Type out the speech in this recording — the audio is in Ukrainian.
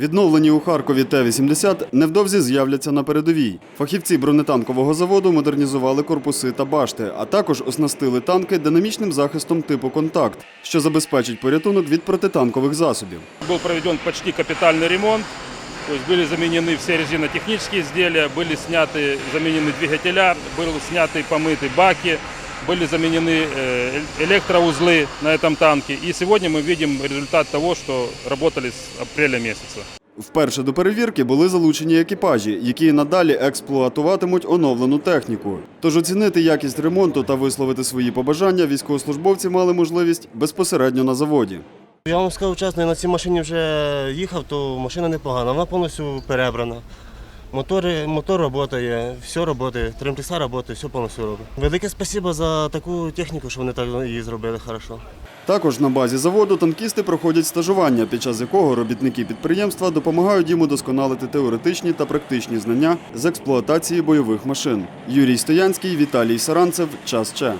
Відновлені у Харкові Т-80 невдовзі з'являться на передовій. Фахівці бронетанкового заводу модернізували корпуси та башти, а також оснастили танки динамічним захистом типу «Контакт», що забезпечить порятунок від протитанкових засобів. Был проведен почти капитальный ремонт, то есть были заменены все резинотехнические изделия, были сняты, заменены двигателя, были сняты помыты баки, были заменены э, электроузлы на этом танке. И сегодня мы видим результат того, что работали с апреля месяца. Вперше до перевірки були залучені екіпажі, які і надалі експлуатуватимуть оновлену техніку. Тож оцінити якість ремонту та висловити свої побажання військовослужбовці мали можливість безпосередньо на заводі. Я вам скажу чесно, я на цій машині вже їхав, то машина непогана, вона повністю перебрана. Мотори, мотор працює, все працює, тремпліса працює, все повністю робить. Велике спасибо за таку техніку, що вони так її зробили хорошо. Також на базі заводу танкісти проходять стажування, під час якого робітники підприємства допомагають їм удосконалити теоретичні та практичні знання з експлуатації бойових машин. Юрій Стоянський, Віталій Саранцев. Час Че.